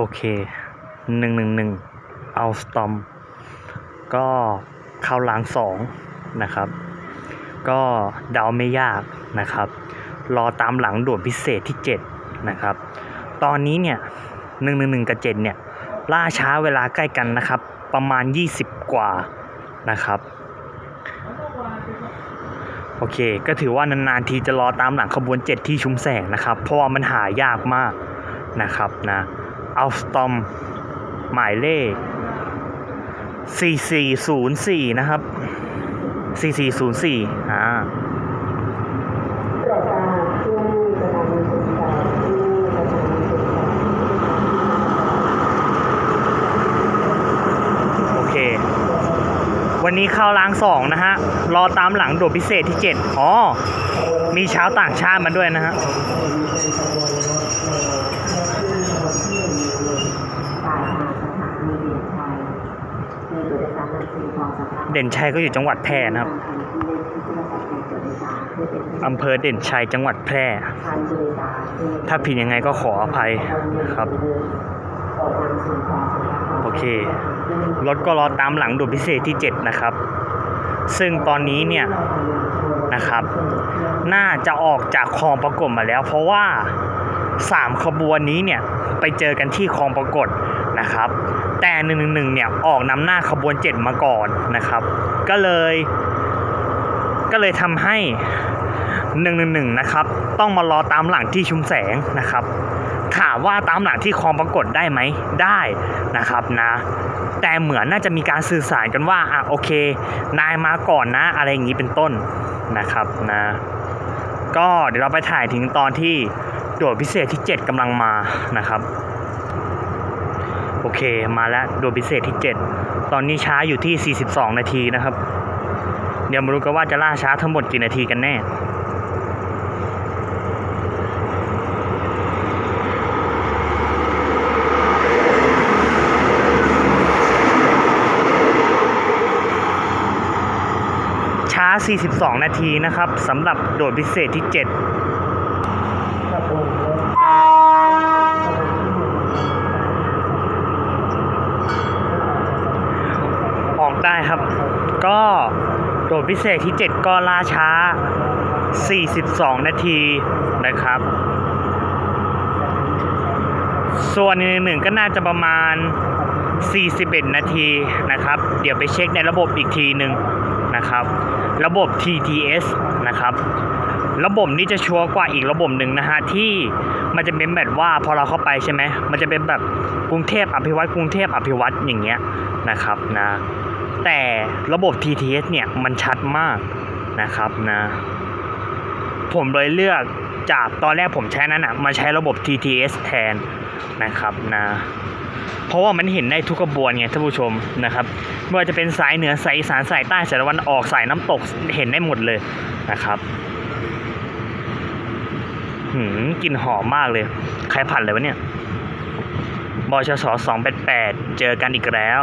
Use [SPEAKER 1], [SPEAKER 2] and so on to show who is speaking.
[SPEAKER 1] โอเคหนึ่งหนึ่งหนึ่งเอาสตอมก็เข้าล้างสองนะครับ ก็เดาไม่ยากนะครับ รอตามหลังด่วนพิเศษที่ 7 นะครับ ตอนนี้เนี่ยหนึ่งหนึ่งหนึ่งกับเจ็ดเนี่ย ล่าช้าเวลาใกล้กันนะครับ ประมาณ 20 กว่านะครับโอเค ก็ถือว่านานๆทีจะรอตามหลังขบวน 7 ที่ชุมแสงนะครับ เพราะว่ามันหายากมากนะครับนะ อาสตอมหมายเลข 4404 นะครับ 4404 อ่า
[SPEAKER 2] โอ
[SPEAKER 1] เควันนี้เข้าล้างสองนะฮะ รอตามหลังโด่วนพิเศษที่ 7 อ๋อ มีชาวต่างชาติมาด้วยนะฮะ
[SPEAKER 2] ปลายทางสถานีเด่นชัยมีผู้โดยสารนำสิ่งของสำคัญ
[SPEAKER 1] เด่นชัยก็อยู่จังหวัดแพร่นะครับ
[SPEAKER 2] ทางที่เลขที่ประสบกาเพื่อำ
[SPEAKER 1] เภอเด่นชัยจังหวัดแพร่ ถ้าผิดยังไงก็ขออภัยครับ
[SPEAKER 2] โอ
[SPEAKER 1] เค รถก็รอตามหลังด่วนพิเศษที่ 7 นะครับ ซึ่งตอนนี้เนี่ยนะครับ น่าจะออกจากคลองประกฏมาแล้ว เพราะว่า 3 ขบวนนี้เนี่ย ไปเจอกันที่คลองประกฏ นะครับ แต่1นึเนี่ยออกนำหน้าขบวน 7 มาก่อนนะครับ ก็เลย ก็เลยทำให้111นะครับ ต้องมารอตามหลังที่ชุมแสงนะครับ ถามว่าตามหลังที่คลองปรากฏได้ไหมได้นะครับนะแต่เหมือนน่าจะมีการสื่อสารกันว่าอะโอเค นายมาก่อนนะ อะไรอย่างนี้เป็นต้นนะครับนะก็เดี๋ยวเราไปถ่ายถึงตอนที่โดดพิเศษที่ 7กำลังมานะครับ โอเคมาแล้วโดดพิเศษที่ 7 ตอนนี้ช้าอยู่ที่ 42 นาทีนะครับ เดี๋ยวมารู้กันว่าจะล่าช้าทั้งหมดกี่นาทีกันแน่ช้า 42 นาทีนะครับสำหรับโดดพิเศษที่ 7
[SPEAKER 2] กับวงเล็บ
[SPEAKER 1] ออก ได้ครับ ก็โดดพิเศษที่ 7 ก็ล่าช้า 42 นาทีนะครับ ส่วนหนึ่งก็น่าจะประมาณ 41 นาทีนะครับ เดี๋ยวไปเช็คในระบบอีกทีหนึ่งนะครับ ระบบ TTS นะครับ ระบบนี้จะชัวร์กว่าอีกระบบหนึ่งนะฮะที่มันจะเป็นแบบว่าพอเราเข้าไปใช่ไหมมันจะเป็นแบบกรุงเทพอภิวัตกรุงเทพอภิวัตอย่างเงี้ยนะครับนะ แต่ระบบ TTS เนี่ยมันชัดมากนะครับนะ ผมเลยเลือกจากตอนแรกผมใช้นั้นอะมาใช้ระบบ TTS แทนนะครับนะเพราะว่ามันเห็นได้ทุกกระบวนไงท่านผู้ชมนะครับไม่ว่าจะเป็นสายเหนือสายอีสานสายใต้สายตะวันออกสายน้ำตกเห็นได้หมดเลยนะครับหืมกลิ่นหอมมากเลย ใครผัดเลยวะเนี่ยบชส288เจอกันอีกแล้ว